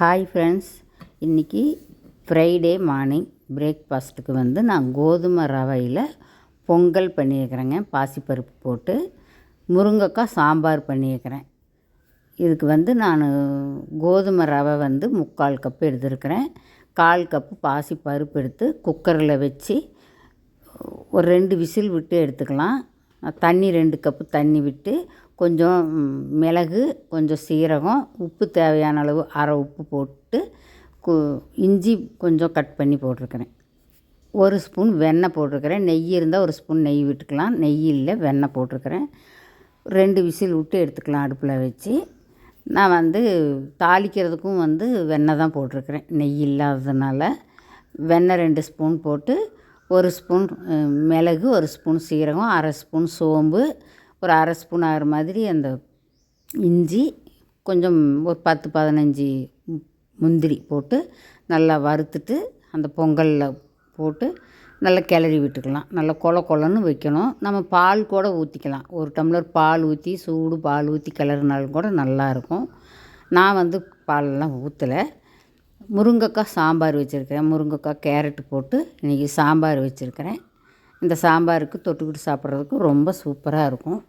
Hi friends இன்றைக்கி Friday morning பிரேக்ஃபாஸ்ட்டுக்கு வந்து நான் கோதுமை ரவையில் பொங்கல் பண்ணியிருக்கிறேங்க. பாசிப்பருப்பு போட்டு முருங்கைக்காய் சாம்பார் பண்ணியிருக்கிறேன். இதுக்கு வந்து நான் கோதுமை ரவை வந்து முக்கால் கப்பு எடுத்திருக்கிறேன். கால் கப்பு பாசி பருப்பு எடுத்து குக்கரில் வச்சு ஒரு ரெண்டு விசில் விட்டு எடுத்துக்கலாம். தண்ணி ரெண்டு கப்பு தண்ணி விட்டு கொஞ்சம் மிளகு கொஞ்சம் சீரகம் உப்பு தேவையான அளவு அரை உப்பு போட்டு கு இஞ்சி கொஞ்சம் கட் பண்ணி போட்டிருக்கிறேன். ஒரு ஸ்பூன் வெண்ணெய் போட்டிருக்கிறேன். நெய் இருந்தால் ஒரு ஸ்பூன் நெய் விட்டுக்கலாம். நெய் இல்லை வெண்ணெய் போட்டிருக்கிறேன். ரெண்டு விசில் விட்டு எடுத்துக்கலாம் அடுப்பில் வச்சு. நான் வந்து தாளிக்கிறதுக்கும் வந்து வெண்ணெய் தான் போட்டிருக்கிறேன். நெய் இல்லாததுனால. வெண்ணெய் ரெண்டு ஸ்பூன் போட்டு ஒரு ஸ்பூன் மிளகு ஒரு ஸ்பூன் சீரகம் அரை ஸ்பூன் சோம்பு ஒரு அரை ஸ்பூன் ஆகிற மாதிரி அந்த இஞ்சி கொஞ்சம் ஒரு பத்து பதினஞ்சு முந்திரி போட்டு நல்லா வறுத்துட்டு அந்த பொங்கலில் போட்டு நல்லா கிளறி விட்டுக்கலாம். நல்லா கொல கொலன்னு வைக்கணும். நம்ம பால் கூட ஊற்றிக்கலாம் ஒரு டம்ளர் பால் ஊற்றி சூடு பால் ஊற்றி கிளறினாலும் கூட நல்லாயிருக்கும் நான் வந்து பாலெல்லாம் ஊற்றலை முருங்கைக்காய் சாம்பார் வச்சுருக்கிறேன். முருங்கைக்காய் கேரட்டு போட்டு இன்றைக்கி சாம்பார் வச்சுருக்கிறேன். இந்த சாம்பாருக்கு தொட்டுக்கிட்டு சாப்பிட்றதுக்கு ரொம்ப சூப்பராக இருக்கும்.